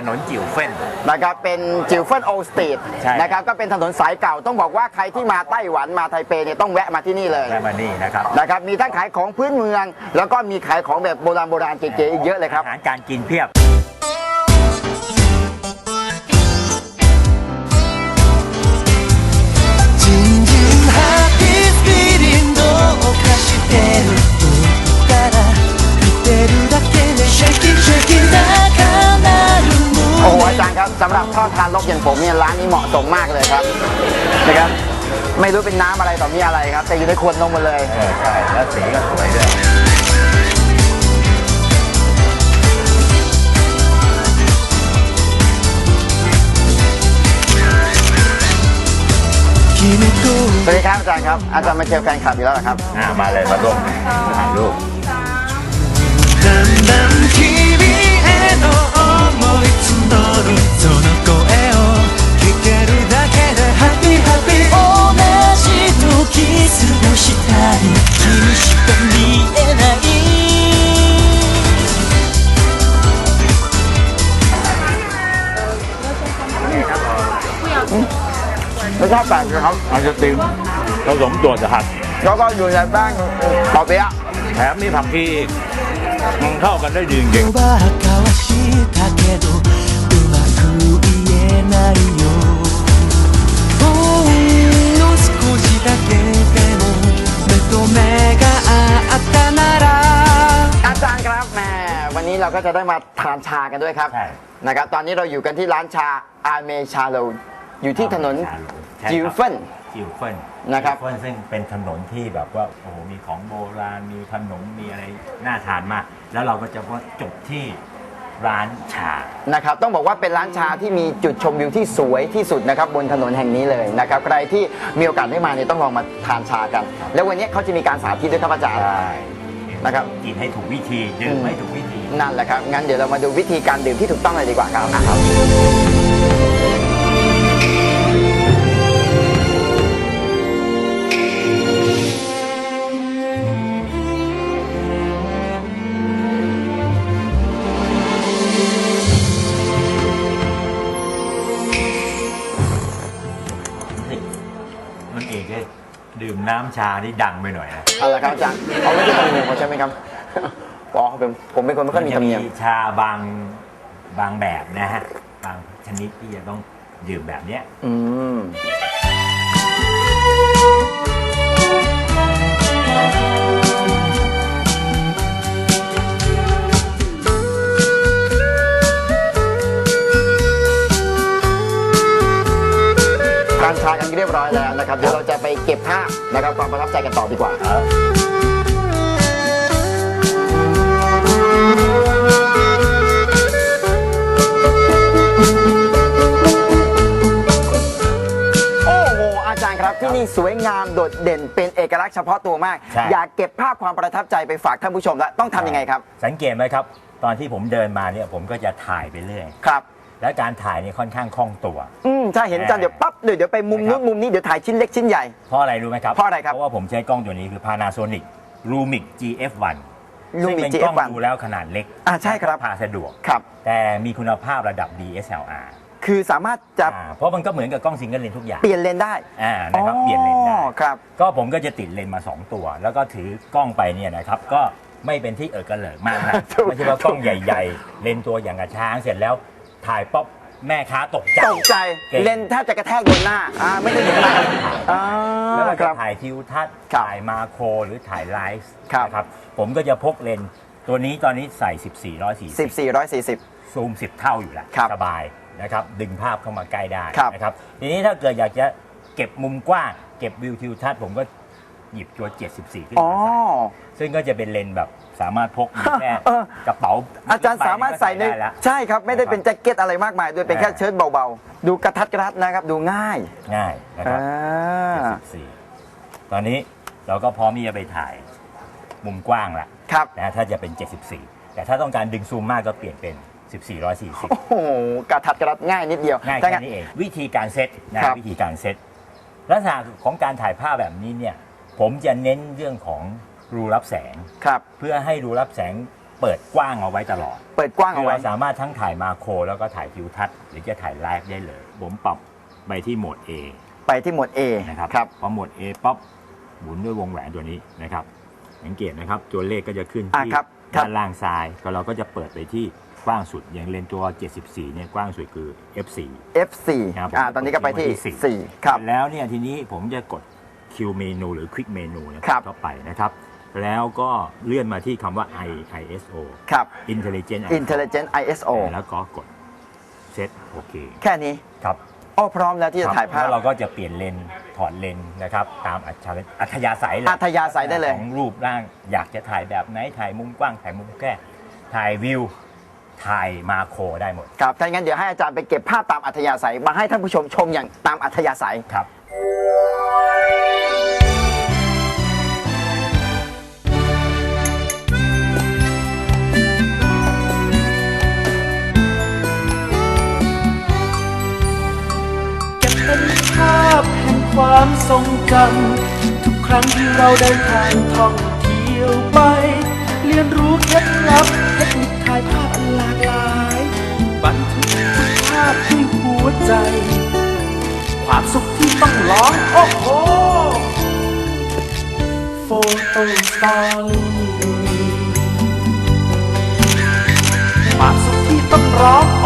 ถนนจิ๋วเฟ้นนะครับเป็นจิวเฟินโอสตรีทใช่ นะครับก็เป็นถนนสายเก่าต้องบอกว่าใครที่มาไต้หวันมาไทเปเนี่ยต้องแวะมาที่นี่เลยและมานี่นะครับนะครับมีทั้งขายของพื้นเมือง แล้วก็มีขายของแบบโบราณโบราณเก๋ๆอีกเยอะเลยครับ อาหารการกินเพียบ สำหรับทอดทานลกอย่างผมเนี่ยร้านนี้เหมาะสมมากเลยครับนะครับ ไม่รู้เป็นน้ำอะไรต่อมีอะไรครับ แต่อยู่ในขวดนมหมดเลย เออใช่แล้วสีก็สวยด้วย君とสวัสดีครับอาจารย์ครับอาจารย์มาเชียร์แฟนคลับอีกแล้วเหรอครับ อ่ามาเลยมาร่วมถ่ายรูป ชาติต่างกันครับไอศครีมผสมตัวจะหักแล้ก็อยู่ในแป้งเปาเปี๊ะแถมมีผักชีเข้ากันได้ดีจริอาจารย์ครับแหมวันนี้เราก็จะได้มาทานชากันด้วยครับ นะครับ ตอนนี้เราอยู่กันที่ร้านชาอาเมชาโล อยู่ที่ถนนใช่ครับจิวเฟิน จิวเฟินนะครับ จิวเฟินซึ่งเป็นถนนที่แบบว่าโอ้โหมีของโบราณมีขนมมีอะไรน่าทานมาก แล้วเราก็จะว่าจบที่ร้านชา นะครับ ต้องบอกว่าเป็นร้านชาที่มีจุดชมวิวที่สวยที่สุดนะครับบนถนนแห่งนี้เลยนะครับ ใครที่มีโอกาสได้มาเนี่ยต้องลองมาทานชากัน แล้ววันนี้เขาจะมีการสาธิตด้วยครับอาจารย์ใช่นะครับ กินให้ถูกวิธีดื่มให้ถูกวิธี นั่นแหละครับ งั้นเดี๋ยวเรามาดูวิธีการดื่มที่ถูกต้องเลยดีกว่าครับ น้ำชานี่ดังไปหน่อยนะเอาละครับอาจารย์เขาไม่ใช่ธรรมเนียมเขาใช่ไหมครับอ๋อเป็นผมเป็นคนไม่ค่อยมีธรรมเนียม ชาบางบางแบบนะฮะ บางชนิดที่จะต้องดื่มแบบเนี้ย อืม นะครับเดี๋ยวเราจะไปเก็บภาพนะครับความประทับใจกันต่อดีกว่าโอ้โหอาจารย์ครับที่นี่สวยงามโดดเด่นเป็นเอกลักษณ์เฉพาะตัวมากใช่อยากเก็บภาพความประทับใจไปฝากท่านผู้ชมแล้วต้องทำยังไงครับ สังเกตไหมครับ ตอนที่ผมเดินมาเนี่ยผมก็จะถ่ายไปเรื่อยครับ และการถ่ายเนี่ยค่อนข้างคล่องตัว อืมถ้าเห็นอาจารย์เดี๋ยวปั๊บเดี๋ยวเดี๋ยวไปมุมนู้นมุมนี้เดี๋ยวถ่ายชิ้นเล็กชิ้นใหญ่ เพราะอะไรรู้ไหมครับเพราะอะไรครับเพราะว่าผมใช้กล้องตัวนี้คือ Panasonic Lumix GF1 ซึ่ง Lumix เป็นกล้อง GF1 ดูแล้วขนาดเล็กอ่าใช่ครับ พาสะดวก ครับ แต่มีคุณภาพระดับ DSLR คือสามารถจะอ่าเพราะมันก็เหมือนกับกล้องซิงเกิลเลนส์ทุกอย่างเปลี่ยนเลนได้อ่านะครับเปลี่ยนเลนส์ได้ อ๋อครับ ก็ผมก็จะติดเลนส์มา 2 ตัว แล้วก็ถือกล้องไปเนี่ยนะครับ ก็ไม่เป็นที่เออกระเหลิกมากนะ ถูกไม่ใช่ว่ากล้องใหญ่ ๆ เลนส์ตัวอย่างกระช้างเสร็จแล้ว ถ่ายป๊อปแม่ค้าตกใจ ตกใจเก่ง เลนแทบจะกระแทกโดนหน้าอ่าไม่ได้เห็นหน้าอ่าแล้วก็คจะรับ ถ่ายทิวทัศน์ครับถ่ายมาโครหรือถ่ายไลฟ์ครับ นะครับ ผมก็จะพกเลนส์ตัวนี้ตอนนี้ใส่ 14 140 14 140 ซูม 10 เท่าอยู่แล้วครับสบายนะครับ ดึงภาพเข้ามาใกล้ได้ครับนะครับ ทีนี้ถ้าเกิดอยากจะเก็บมุมกว้าง เก็บวิวทิวทัศน์ผมก็ หยิบตัว 74 ขึ้นอ๋อ มาใส่ซึ่งก็จะเป็นเลนส์แบบสามารถพกมีแค่เออ กระเป๋าอาจารย์สามารถใส่ใน ได้แล้วใช่ครับ ไม่ได้เป็นแจ็คเก็ตอะไรมากมายด้วยเป็นแค่อ่า เชิ้ตเบาๆ ดูกระทัดกระทัดนะครับ ดูง่ายง่ายนะครับอ่า74 ตอนนี้เราก็พร้อมที่จะไปถ่ายมุมกว้างละครับนะฮะถ้าจะเป็น 74 แต่ถ้าต้องการดึงซูมมากก็เปลี่ยนเป็น 14 140 โอ้โหกระทัดกระทัดง่ายนิดเดียวง่ายถ้แค่งั้น นี้เองวิธีการเซตนะครับวิธีการเซตลักษณะของการถ่ายภาพแบบนี้เนี่ย ผมจะเน้นเรื่องของรูรับแสง ครับ เพื่อให้รูรับแสงเปิดกว้างเอาไว้ตลอดเปิดกว้างคืเอาอไว้ เราสามารถทั้งถ่ายมาโคร แล้วก็ถ่ายทิวทัศน์หรือจะถ่ายไลฟ์ได้เลย ผมปรับไปที่โหมด A ไปที่หมวด A นะครับครับ พอโหมด A ป๊อปหมุนด้วยวงแหวนตัวนี้นะครับสังเกตนะครับตัวเลขก็จะขึ้นอะที่ครับครับ ด้านล่างซ้ายก็เราก็จะเปิดไปที่กว้างสุดอย่างเลนส์ตัว 74เนี่ยกว้างสุดคือ F4 F4 ครับอ่าตอนนี้ก็ไปที่ผมกดที่ 4 ครับ แล้วเนี่ยทีนี้ผมจะกด Q เมนูหรือ Quick เมนูนะครับเข้าไปนะครับ แล้วก็เลื่อนมาที่คำว่า I ISO ครับ Intelligent ISO Intelligent ISO แล้วก็กดเซตโอเคแค่นี้ครับ โอ้พร้อมแล้วที่จะถ่ายภาพ แล้วเราก็จะเปลี่ยนเลนส์ถอดเลนส์นะครับ ตามอัจฉริอัธยาศัยเลยอัธยาศัยได้เลย ของรูปร่างอยากจะถ่ายแบบไหน ถ่ายมุมกว้าง ถ่ายมุมแคบถ่ายวิว ถ่ายมาโครได้หมด ครับถ้างั้นเดี๋ยวให้อาจารย์ไปเก็บภาพตามอัธยาศัย มาให้ท่านผู้ชมชมอย่างตามอัธยาศัย ครับ เก็บเป็นภาพแห่งความทรงจำทุกครั้งที่เราเดินทางท่องเที่ยวไป เรียนรู้เคล็ดลับเทคนิคถ่ายภาพหลากหลายบันทึกทุกภาพด้วยหัวใจ ความสุขที่ต้องร้องโอ้โหโฟโต้สตอรี่ความสุขที่ต้องร้อง